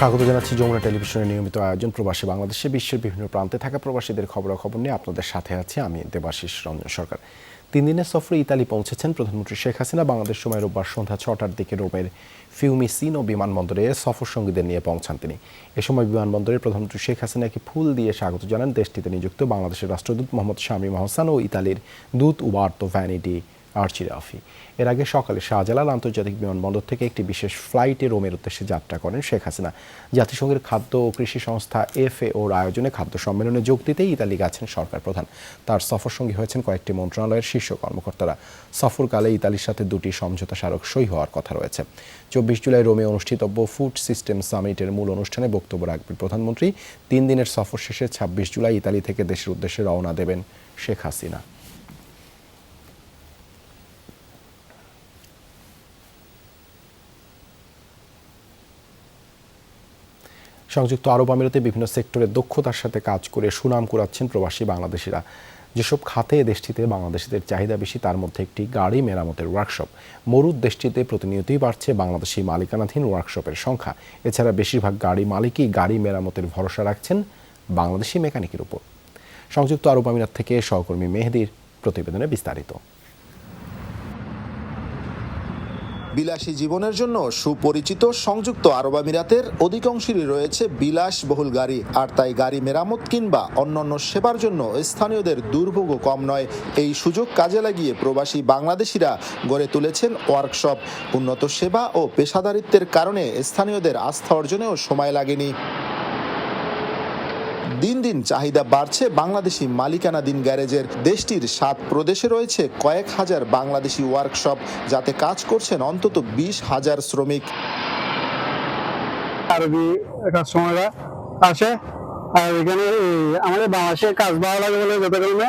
স্বাগত জানাচ্ছি যমুনা টেলিভিশনের নিয়মিত আয়োজন প্রবাসী বাংলাদেশে বিশ্বের বিভিন্ন প্রান্তে থাকা প্রবাসীদের খবরাখবর নিয়ে আপনাদের সাথে আছি আমি দেবাশিস রঞ্জন সরকার। তিন দিনের সফরে ইতালি পৌঁছেছেন প্রধানমন্ত্রী শেখ হাসিনা। বাংলাদেশ সময় রোববার সন্ধ্যা ছটার দিকে রোমের ফিউমিসিনো বিমানবন্দরে সফর সঙ্গীদের নিয়ে পৌঁছান তিনি। এ সময় বিমানবন্দরে প্রধানমন্ত্রী শেখ হাসিনাকে ফুল দিয়ে স্বাগত জানান। দেশটিতে নিযুক্ত বাংলাদেশের রাষ্ট্রদূত মোহাম্মদ শামীম আহসান ও ইতালির দূত উবার্তো ভ্যানিটি আর্চিরাফি এর আগে সকালে শাহজালাল আন্তর্জাতিক বিমানবন্দর থেকে একটি বিশেষ ফ্লাইটে রোমের উদ্দেশ্যে যাত্রা করেন শেখ হাসিনা। জাতিসংঘের খাদ্য ও কৃষি সংস্থা এফএওর আয়োজনে খাদ্য সম্মেলনে যোগ দিতেই ইতালি গেছেন সরকার প্রধান। তার সফর সঙ্গী হয়েছেন কয়েকটি মন্ত্রণালয়ের শীর্ষ কর্মকর্তারা। সফরকালে ইতালির সাথে দুটি সমঝোতা স্মারক সই হওয়ার কথা রয়েছে। চব্বিশ জুলাই রোমে অনুষ্ঠিতব্য ফুড সিস্টেম সামিটের মূল অনুষ্ঠানে বক্তব্য রাখবেন প্রধানমন্ত্রী। তিন দিনের সফর শেষে ছাব্বিশ জুলাই ইতালি থেকে দেশের উদ্দেশ্যে রওনা দেবেন শেখ হাসিনা। সংযুক্ত আরব আমিরাতে বিভিন্ন সেক্টরে দক্ষতার সাথে কাজ করে সুনাম কুড়াচ্ছেন প্রবাসী বাংলাদেশিরা। যেসব খাতে দেশটিতে বাংলাদেশিদের চাহিদা বেশি, তার মধ্যে একটি গাড়ি মেরামতের ওয়ার্কশপ মরুদ দেশটিতে প্রতিনিয়তই বাড়ছে বাংলাদেশি মালিকানাধীন ওয়ার্কশপের সংখ্যা। এছাড়া বেশিরভাগ গাড়ি মালিকই গাড়ি মেরামতের ভরসা রাখছেন বাংলাদেশি মেকানিকের উপর। সংযুক্ত আরব আমিরাত থেকে সহকর্মী মেহেদির প্রতিবেদনে বিস্তারিত। বিলাসী জীবনের জন্য সুপরিচিত সংযুক্ত আরব আমিরাতের অধিকাংশেরই রয়েছে বিলাসবহুল গাড়ি। আর তাই গাড়ি মেরামত কিংবা অন্যান্য সেবার জন্য স্থানীয়দের দুর্ভোগও কম নয়। এই সুযোগ কাজে লাগিয়ে প্রবাসী বাংলাদেশিরা গড়ে তুলেছেন ওয়ার্কশপ। উন্নত সেবা ও পেশাদারিত্বের কারণে স্থানীয়দের আস্থা অর্জনেও সময় লাগেনি। দিন দিন চাহিদা বাড়ছে বাংলাদেশি মালিকানাধীন গ্যারেজের। দেশটির সাত প্রদেশে রয়েছে কয়েক হাজার বাংলাদেশি ওয়ার্কশপ যাতে কাজ করছেন অন্তত বিশ হাজার শ্রমিক। আরবি কাস্টমাররা আসে আর এখানে আমাদের বাংলাদেশের কাজ ভালো লাগে বলে যত কারণে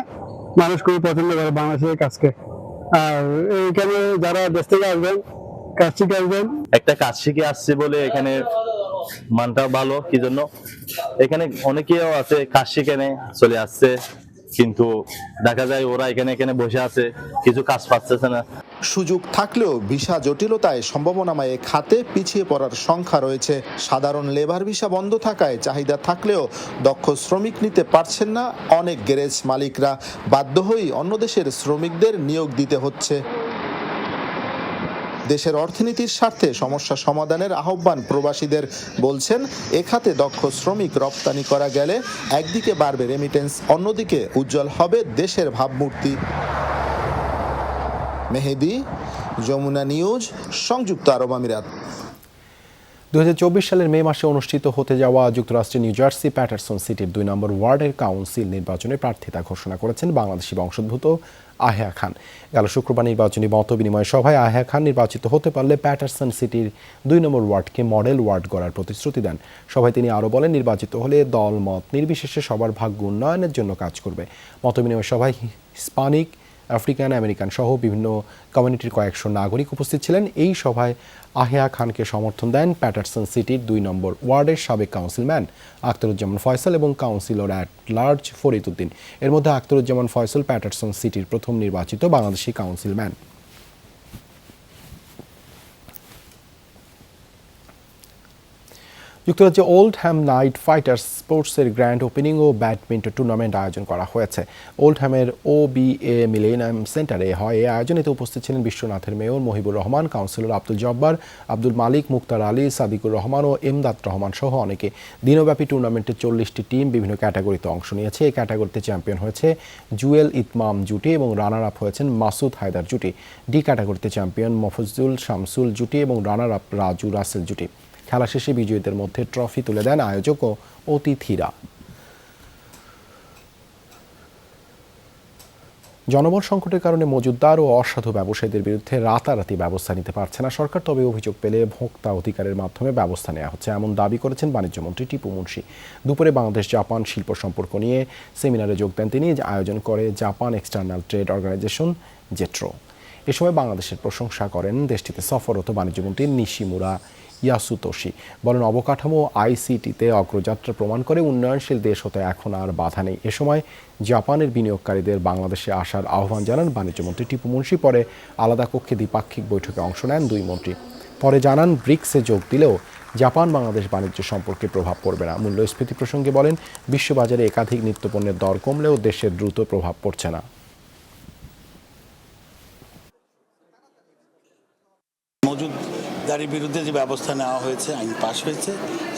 মানুষ খুবই পছন্দ করে বাংলাদেশের কাজকে। আর এইখানে যারা দেশ থেকে আসবেন কাজ শিখে আসবেন। একটা কাজ শিখে আসছে বলে এখানে মানটা ভালো, কি জন্য? এখানে অনেকেও আছে কাজ শিখে নেয় চলে আসছে, কিন্তু দেখা যায় ওরা এখানে এখানে বসে আছে, কিছু কাজ পাচ্ছে না। সুযোগ থাকলেও ভিসা জটিলতায় সম্ভাবনাময় খাতে পিছিয়ে পড়ার সংখ্যা রয়েছে। সাধারণ লেবার ভিসা বন্ধ থাকায় চাহিদা থাকলেও দক্ষ শ্রমিক নিতে পারছেন না অনেক গ্যারেজ মালিকরা। বাধ্য হয়েই অন্য দেশের শ্রমিকদের নিয়োগ দিতে হচ্ছে। দেশের অর্থনীতির স্বার্থে সমস্যা সমাধানের আহ্বান প্রবাসীদের বলছেন এখাতে দক্ষ শ্রমিক রপ্তানি করা গেলে একদিকে বাড়বে রেমিটেন্স অন্যদিকে উজ্জ্বল হবে দেশের ভাবমূর্তি। মেহেদি, যমুনা নিউজ, সংযুক্ত আরব আমিরাত। দুই হাজার চব্বিশ সালের মে মাসে অনুষ্ঠিত হতে যাওয়া যুক্তরাষ্ট্রের নিউ জার্সি প্যাটারসন সিটির দুই নম্বর ওয়ার্ডের কাউন্সিল নির্বাচনে প্রার্থিতা ঘোষণা করেছেন বাংলাদেশি বংশোদ্ভূত আহিয়া খান। গেল শুক্রবার নির্বাচনী মত বিনিময় সভায় আহিয়া খান নির্বাচিত হতে পারলে প্যাটারসন সিটির দুই নম্বর ওয়ার্ডকে মডেল ওয়ার্ড গড়ার প্রতিশ্রুতি দেন। সভায় তিনি আরও বলেন, নির্বাচিত হলে দল মত নির্বিশেষে সবার ভাগ্য উন্নয়নের জন্য কাজ করবে। মত বিনিময় সভায় হিসপানিক আফ্রিকান, আমেরিকান সহ বিভিন্ন কমিউনিটির কয়েকশো নাগরিক উপস্থিত ছিলেন। এই সভায় আহিয়া খানকে সমর্থন দেন প্যাটারসন সিটির দুই নম্বর ওয়ার্ডের সাবেক কাউন্সিলম্যান আখতারুজ্জামান ফয়সাল এবং councillor at large Farid Uddin এর মধ্যে আখতারুজ্জামান ফয়সাল প্যাটারসন সিটির প্রথম নির্বাচিত বাংলাদেশি কাউন্সিলম্যান। যুক্তরাজ্যে ওল্ড হ্যাম নাইট ফাইটার্স স্পোর্টসের গ্র্যান্ড ওপেনিং ও ব্যাডমিন্টন টুর্নামেন্ট আয়োজন করা হয়েছে। ওল্ড হ্যামের ও বি এ মিলেনিয়াম সেন্টারে হয়। এই আয়োজনেতে উপস্থিত ছিলেন বিশ্বনাথের মেয়র মহিবুর রহমান, কাউন্সিলর আব্দুল জব্বার, আব্দুল মালিক, মুক্তার আলী, সাদিকুর রহমান ও এমদাদ রহমান সহ অনেকে। দিনব্যাপী টুর্নামেন্টে চল্লিশটি টিম বিভিন্ন ক্যাটাগরিতে অংশ নিয়েছে। এই ক্যাটাগরিতে চ্যাম্পিয়ন হয়েছে জুয়েল ইতমাম জুটি এবং রানার আপ হয়েছেন মাসুদ হায়দার জুটি। ডি ক্যাটাগরিতে চ্যাম্পিয়ন মফজুল শামসুল জুটি এবং রানার আপ রাজু রাসেল জুটি। খেলা শেষে বিজয়ীদের মধ্যে ট্রফি তুলে দেন আয়োজক ও অতিথিরা। জনবল সংকটের কারণে মজুদদার ও অসাধু ব্যবসায়ীদের বিরুদ্ধে রাতারাতি ব্যবস্থা নিতে পারছে না সরকার, তবে অভিযোগ পেলে ভোক্তা অধিকারের মাধ্যমে ব্যবস্থা নেওয়া হচ্ছে এমন দাবি করেছেন বাণিজ্যমন্ত্রী টিপু মুন্সি। দুপুরে বাংলাদেশ জাপান শিল্প সম্পর্ক নিয়ে সেমিনারে যোগ দেন তিনি আয়োজন করে Japan external trade organization JETRO. এ সময় বাংলাদেশের প্রশংসা করেন দেশটিতে সফররত বাণিজ্যমন্ত্রী নিশিমুরা ইয়াসুতোশি বলেন, অবকাঠামো আইসিটিতে অগ্রযাত্রা প্রমাণ করে উন্নয়নশীল দেশ হতে এখন আর বাধা নেই। এ সময় জাপানের বিনিয়োগকারীদের বাংলাদেশে আসার আহ্বান জানান বাণিজ্যমন্ত্রী টিপু মুন্সি। পরে আলাদা কক্ষে দ্বিপাক্ষিক বৈঠকে অংশ নেন দুই মন্ত্রী। পরে জানান, ব্রিক্সে যোগ দিলেও জাপান বাংলাদেশ বাণিজ্য সম্পর্কে প্রভাব পড়বে না। মূল্যস্ফীতি প্রসঙ্গে বলেন, বিশ্ববাজারে একাধিক নিত্যপণ্যের দর কমলেও দেশের দ্রুত প্রভাব পড়ছে না। মজুদদারির বিরুদ্ধে যে ব্যবস্থা নেওয়া হয়েছে আইন পাশ হয়েছে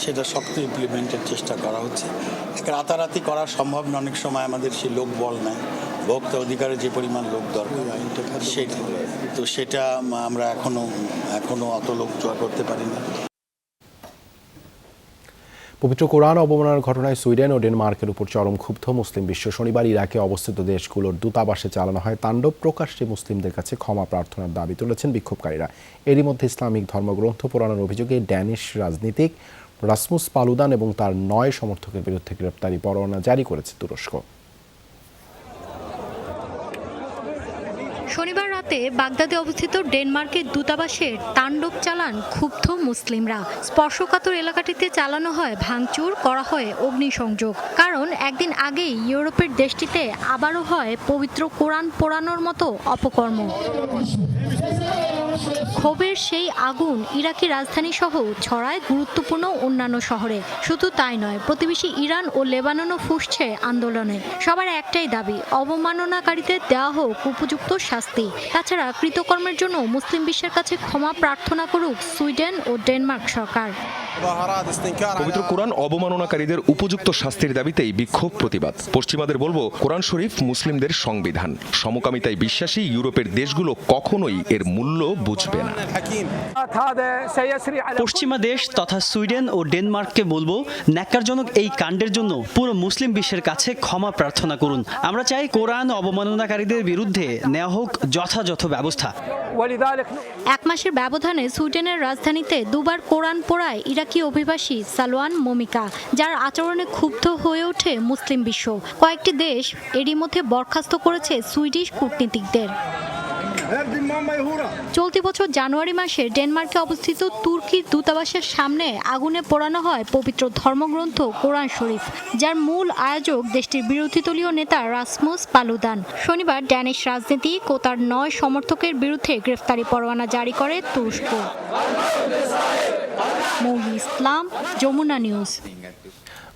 সেটা শক্ত ইমপ্লিমেন্টের চেষ্টা করা হচ্ছে। রাতারাতি করা সম্ভব না অনেক সময় আমাদের সে লোক বল নাই ভোক্তা অধিকারে যে পরিমাণ লোক দরকার সেটা তো সেটা আমরা এখনও এখনও অত লোক জয় করতে পারিনি পবিত্র কোরআন অবমাননার ঘটনায় সুইডেন ও ডেনমার্কের উপর চরম ক্ষুব্ধ মুসলিম বিশ্ব। শনিবার ইরাকে অবস্থিত দেশগুলোর দূতাবাসে চালানো হয় তাণ্ডব প্রকাশ্যে মুসলিমদের কাছে ক্ষমা প্রার্থনার দাবি তুলেছেন বিক্ষোভকারীরা। এরই মধ্যে ইসলামিক ধর্মগ্রন্থ পোড়ানোর অভিযোগে ড্যানিশ রাজনীতিক রাসমুস পালুদান এবং তার নয় সমর্থকের বিরুদ্ধে গ্রেপ্তারি পরোয়ানা জারি করেছে তুরস্ক। শনিবার রাতে বাগদাদে অবস্থিত ডেনমার্কের দূতাবাসের তাণ্ডব চালান ক্ষুব্ধ মুসলিমরা। স্পর্শকাতর এলাকাটিতে চালানো হয় ভাঙচুর, করা হয় অগ্নিসংযোগ। কারণ একদিন আগেই ইউরোপের দেশটিতে আবারও হয় পবিত্র কোরআন পোড়ানোর মতো অপকর্ম। ক্ষোভের সেই আগুন ইরাকি রাজধানী সহ ছড়ায় গুরুত্বপূর্ণ অন্যান্য শহরে। শুধু তাই নয়, প্রতিবেশী ইরান ও লেবাননও ফুসছে আন্দোলনে। সবার একটাই দাবি, অবমাননাকারীদের দেওয়া হোক উপযুক্ত শাস্তি। তাছাড়া কৃতকর্মের জন্য মুসলিম বিশ্বের কাছে ক্ষমা প্রার্থনা করুক সুইডেন ও ডেনমার্ক সরকার। পবিত্র কোরআন অবমাননাকারীদের উপযুক্ত শাস্তির দাবিতেই বিক্ষোভ প্রতিবাদ। পশ্চিমাদের বলব কোরআন শরীফ মুসলিমদের সংবিধান। সমকামিতায় বিশ্বাসী ইউরোপের দেশগুলো কখনোই এর মূল্য বুঝবে না। পশ্চিমা দেশ তথা সুইডেন ও ডেনমার্ককে বলব ন্যাক্কারজনক এই কাণ্ডের জন্য পুরো মুসলিম বিশ্বের কাছে ক্ষমা প্রার্থনা করুন। আমরা চাই কোরআন অবমাননাকারীদের বিরুদ্ধে নেওয়া হোক যথাযথ ব্যবস্থা। এক মাসের ব্যবধানে সুইডেনের রাজধানীতে দুবার কোরআন পোড়ায় ইরাকি অভিবাসী? সালোয়ান মমিকা, যার আচরণে ক্ষুব্ধ হয়ে ওঠে মুসলিম বিশ্ব। কয়েকটি দেশ এরই মধ্যে বরখাস্ত করেছে সুইডিশ কূটনীতিকদের। চলতি বছর জানুয়ারি মাসে ডেনমার্কে অবস্থিত তুর্কির দূতাবাসের সামনে আগুনে পোড়ানো হয় পবিত্র ধর্মগ্রন্থ কোরআন শরীফ, যার মূল আয়োজক দেশটির বিরোধী দলীয় নেতা রাসমুস পালুদান। শনিবার ড্যানিশ রাজনীতিক ও তার নয় সমর্থকের বিরুদ্ধে গ্রেফতারি পরোয়ানা জারি করে তুরস্ক। মৌলি ইসলাম, যমুনা নিউজ।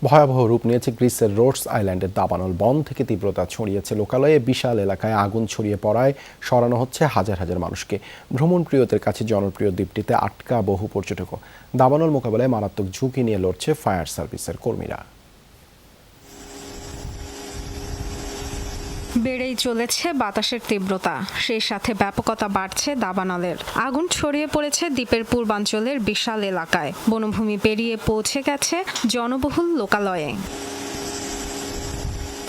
ভয়াবহ রূপ নিয়েছে গ্রিসের রোডস আইল্যান্ডের দাবানল বন থেকে তীব্রতা ছড়িয়েছে লোকালয়ে, বিশাল এলাকায় আগুন ছড়িয়ে পড়ায়, সরানো হচ্ছে হাজার হাজার মানুষকে। ভ্রমণপ্রিয়দের কাছে জনপ্রিয় দ্বীপটিতে আটকা বহু পর্যটকও। দাবানল মোকাবেলায় মারাত্মক ঝুঁকি নিয়ে লড়ছে ফায়ার সার্ভিসের কর্মীরা। বেড়েই চলেছে বাতাসের তীব্রতা। সেই সাথে ব্যাপকতা বাড়ছে দাবানলের। আগুন ছড়িয়ে পড়েছে দ্বীপের পূর্বাঞ্চলের বিশাল এলাকায়। বনভূমি পেরিয়ে পৌঁছে গেছে জনবহুল লোকালয়ে।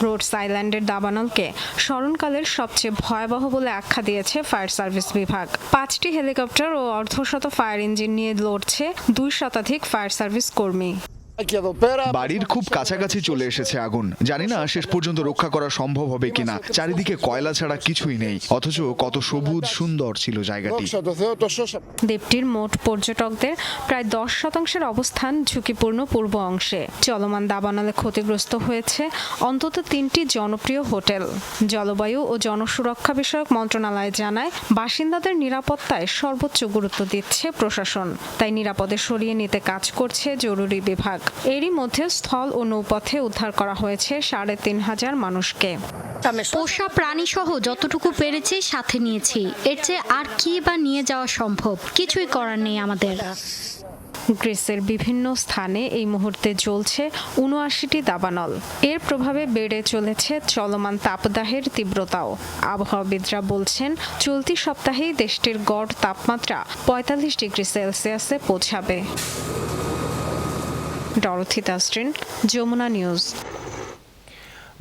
রোডস আইল্যান্ডের দাবানলকে স্মরণকালের সবচেয়ে ভয়াবহ বলে আখ্যা দিয়েছে ফায়ার সার্ভিস বিভাগ। পাঁচটি হেলিকপ্টার ও অর্ধশত ফায়ার ইঞ্জিন নিয়ে লড়ছে দুই শতাধিক ফায়ার সার্ভিস কর্মী। বাড়ির খুব কাছাকাছি চলে এসেছে আগুন। জানি না শেষ পর্যন্ত রক্ষা করা সম্ভব হবে কিনা। চারিদিকে কয়লা ছাড়া কিছুই নেই। অথচ কত সবুজ, সুন্দর ছিল জায়গাটি। দ্বীপটির মোট পর্যটকদের প্রায় দশ শতাংশের অবস্থান ঝুঁকিপূর্ণ পূর্ব অংশে। চলমান দাবানলে ক্ষতিগ্রস্ত হয়েছে অন্তত তিনটি জনপ্রিয় হোটেল। জলবায়ু ও জনসুরক্ষা বিষয়ক মন্ত্রণালয় জানায়, বাসিন্দাদের নিরাপত্তায় সর্বোচ্চ গুরুত্ব দিচ্ছে প্রশাসন। তাই নিরাপদে সরিয়ে নিতে কাজ করছে জরুরি বিভাগ। এরই মধ্যে স্থল ও নৌপথে উদ্ধার করা হয়েছে সাড়ে তিন হাজার মানুষকে। পোষা প্রাণী সহ যতটুকু পেরেছি সাথে নিয়েছি। এর চেয়ে আর কি বা নিয়ে যাওয়া সম্ভব? কিছুই করার নেই আমাদের। গ্রিসের বিভিন্ন স্থানে এই মুহূর্তে জ্বলছে উনআশিটি দাবানল। এর প্রভাবে বেড়ে চলেছে চলমান তাপদাহের তীব্রতাও। আবহাওয়াবিদরা বলছেন চলতি সপ্তাহেই দেশটির গড় তাপমাত্রা পঁয়তাল্লিশ ডিগ্রি সেলসিয়াসে পৌঁছাবে। ডরথি তাস্ট্রিন যমুনা নিউজ।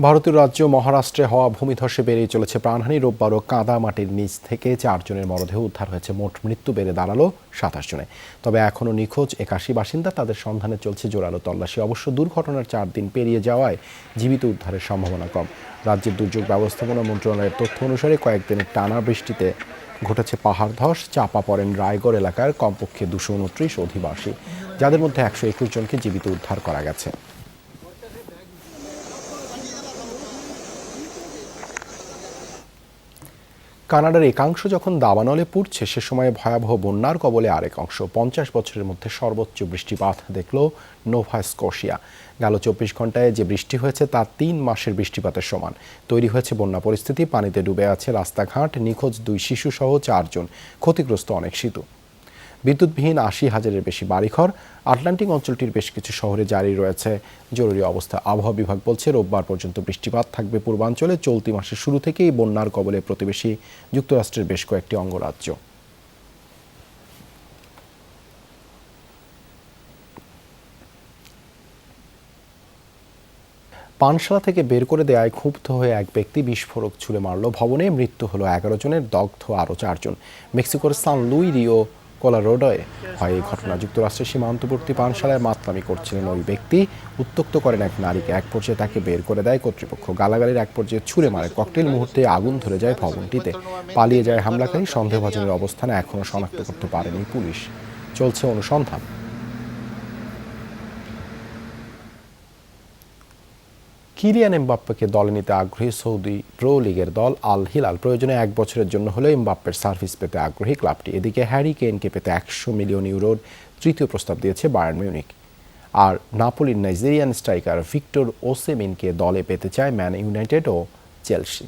ভারতীয় রাজ্য মহারাষ্ট্রে হওয়া ভূমিধসে বেড়েই চলেছে প্রাণহানি। রোববারও কাদা মাটির নিচ থেকে চারজনের মরদেহ উদ্ধার হয়েছে। মোট মৃত্যু বেড়ে দাঁড়াল সাতাশ জনে। তবে এখনও নিখোঁজ একাশি বাসিন্দা। তাদের সন্ধানে চলছে জোরালো তল্লাশি। অবশ্য দুর্ঘটনার চার দিন পেরিয়ে যাওয়ায় জীবিত উদ্ধারের সম্ভাবনা কম। রাজ্যের দুর্যোগ ব্যবস্থাপনা মন্ত্রণালয়ের তথ্য অনুসারে কয়েকদিনের টানা বৃষ্টিতে ঘটেছে পাহাড় ধস চাপা পড়েন রায়গড় এলাকার কমপক্ষে দুশো উনত্রিশ অধিবাসী। যাদের মধ্যে একশো একুশ জনকে জীবিত উদ্ধার করা গেছে। কানাডার একাংশ যখন দাবানলে পুড়ছে, সে সময় ভয়াবহ বন্যার কবলে আরেক অংশ। পঞ্চাশ বছরের মধ্যে সর্বোচ্চ বৃষ্টিপাত দেখল নোভা স্কোশিয়া। গেল চব্বিশ ঘন্টায় যে বৃষ্টি হয়েছে, তা তিন মাসের বৃষ্টিপাতের সমান। তৈরি হয়েছে বন্যা পরিস্থিতি, পানিতে ডুবে আছে রাস্তাঘাট, নিখোঁজ দুই শিশুসহ চারজন। ক্ষতিগ্রস্ত অনেক সেতু। বিদ্যুৎবিহীন আশি হাজারের বেশি বাড়িঘর। আটলান্টিক অঞ্চলটির বেশ কিছু শহরে জারি রয়েছে। জরুরি অবস্থা আবহাওয়া বিভাগ বলছে, রোববার পর্যন্ত বৃষ্টিপাত থাকবে পূর্বাঞ্চলে। চলতি মাসের শুরু থেকেই বন্যার কবলে প্রতিবেশী যুক্তরাষ্ট্রের বেশ কয়েকটি অঙ্গরাজ্য। পানশালা থেকে বের করে দেয়ায় ক্ষুব্ধ হয়ে এক ব্যক্তি বিস্ফোরক ছুড়ে মারল। ভবনে মৃত্যু হলো এগারো জনের, দগ্ধ আরও চারজন। মেক্সিকোর সান লুই রিও কোলারোডয়ে হয় এই ঘটনা। যুক্তরাষ্ট্রের সীমান্তবর্তী পানশালায় মাতলামি করছিলেন ওই ব্যক্তি। উত্তক্ত করেন এক নারীকে। এক পর্যায়ে তাকে বের করে দেয় কর্তৃপক্ষ। গালাগালির এক পর্যায়ে ছুড়ে মারে। ককটেল মুহূর্তে আগুন ধরে যায় ভবনটিতে। পালিয়ে যায় হামলাকারী। সন্দেহভাজনের অবস্থানে এখনও শনাক্ত করতে পারেনি পুলিশ। চলছে অনুসন্ধান। কিলিয়ান এমবাপ্পেকে দলে নিতে আগ্রহী সৌদি প্রো লিগের দল আল হিলাল প্রয়োজনে এক বছরের জন্য হলেও এমবাপ্পের সার্ভিস পেতে আগ্রহী ক্লাবটি। এদিকে হ্যারি কেনকে পেতে একশো মিলিয়ন ইউরোর তৃতীয় প্রস্তাব দিয়েছে বায়ার্ন মিউনিক আর নাপোলির নাইজেরিয়ান স্ট্রাইকার ভিক্টর ওসেমিনকে দলে পেতে চায় ম্যান ইউনাইটেড ও চেলসি।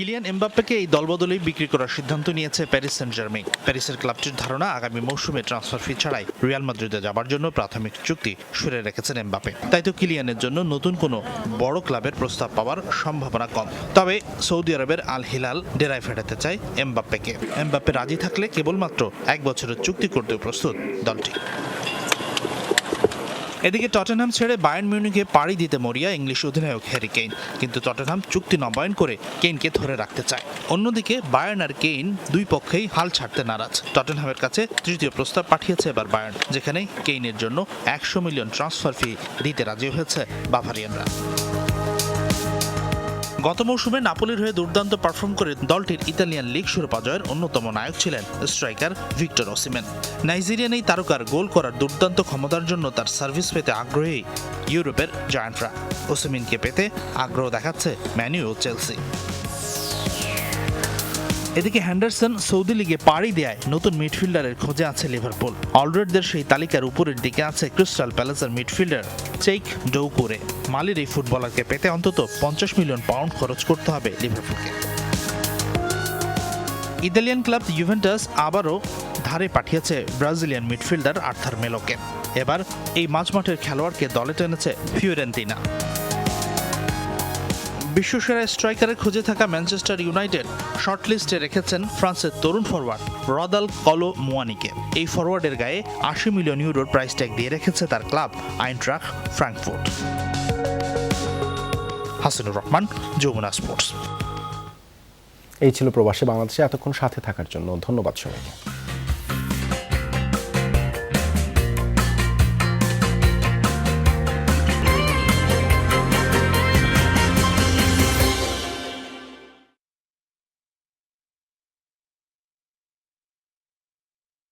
কিলিয়ান এমবাপ্পেকে এই দলবদলেই বিক্রি করার সিদ্ধান্ত নিয়েছে প্যারিস সেন্ট জার্মেই প্যারিসের ক্লাবটির ধারণা আগামী মৌসুমে ট্রান্সফার ফি ছাড়াই রিয়াল মাদ্রিদে যাবার জন্য প্রাথমিক চুক্তি সরে রেখেছেন এমবাপে তাই তো কিলিয়ানের জন্য নতুন কোনো বড় ক্লাবের প্রস্তাব পাওয়ার সম্ভাবনা কম। তবে সৌদি আরবের আল হিলাল ডেরায় ফেরাতে চায় এমবাপ্পেকে। এমবাপ্পে রাজি থাকলে কেবলমাত্র এক বছরের চুক্তি করতে প্রস্তুত দলটি। এদিকে টটেনহাম ছেড়ে বায়ার্ন মিউনিকে পাড়ি দিতে মরিয়া ইংলিশ অধিনায়ক হ্যারি কেইন। কিন্তু টটেনহাম চুক্তি নবায়ন করে কেইনকে ধরে রাখতে চায়। অন্যদিকে বায়ার্ন আর কেইন দুই পক্ষেই হাল ছাড়তে নারাজ। টটেনহামের কাছে তৃতীয় প্রস্তাব পাঠিয়েছে এবার বায়ার্ন, যেখানে কেইনের জন্য একশো মিলিয়ন ট্রান্সফার ফি দিতে রাজি হয়েছে বাভারিয়ানরা। গত মৌসুমে নাপোলির হয়ে দুর্দান্ত পারফর্ম করে দলটির ইতালিয়ান লিগ শিরোপা জয়ের অন্যতম নায়ক ছিলেন স্ট্রাইকার ভিক্টর ওসিমেন নাইজেরিয়ান এই তারকার গোল করার দুর্দান্ত ক্ষমতার জন্য তার সার্ভিস পেতে আগ্রহী ইউরোপের জায়ান্টরা। ওসিমিনকে পেতে আগ্রহ দেখাচ্ছে ম্যানিউ ও চেলসি। এদিকে হ্যান্ডারসন সৌদি লিগে পাড়ি দেয় নতুন মিডফিল্ডারের খোঁজে আছে লিভারপুল। অলরেডদের সেই তালিকার উপরের দিকে আছে ক্রিস্টাল প্যালেসের মিডফিল্ডার চেইক ডৌকুরে মালির এই ফুটবলারকে পেতে অন্তত পঞ্চাশ মিলিয়ন পাউন্ড খরচ করতে হবে লিভারপুলকে। ইতালিয়ান ক্লাব ইউভেন্টাস আবারও ধারে পাঠিয়েছে ব্রাজিলিয়ান মিডফিল্ডার আর্থার মেলোকে। এবার এই মাঝমাঠের খেলোয়াড়কে দলে টেনেছে ফিওরেন্তিনা। বিশ্বসেরা স্ট্রাইকারের খোঁজে থাকা ম্যানচেস্টার ইউনাইটেড শর্টলিস্টে রেখেছেন ফ্রান্সের তরুণ ফরওয়ার্ড রদাল কলো মোয়ানিকে। এই ফরওয়ার্ডের গায়ে আশি মিলিয়ন ইউরোর প্রাইস ট্যাগ দিয়ে রেখেছে তার club, Eintracht Frankfurt. Hasanur Rahman, Jamuna sports. এই ছিল প্রবাসী বাংলাদেশে এতক্ষণ সাথে থাকার জন্য। ধন্যবাদ সবাইকে।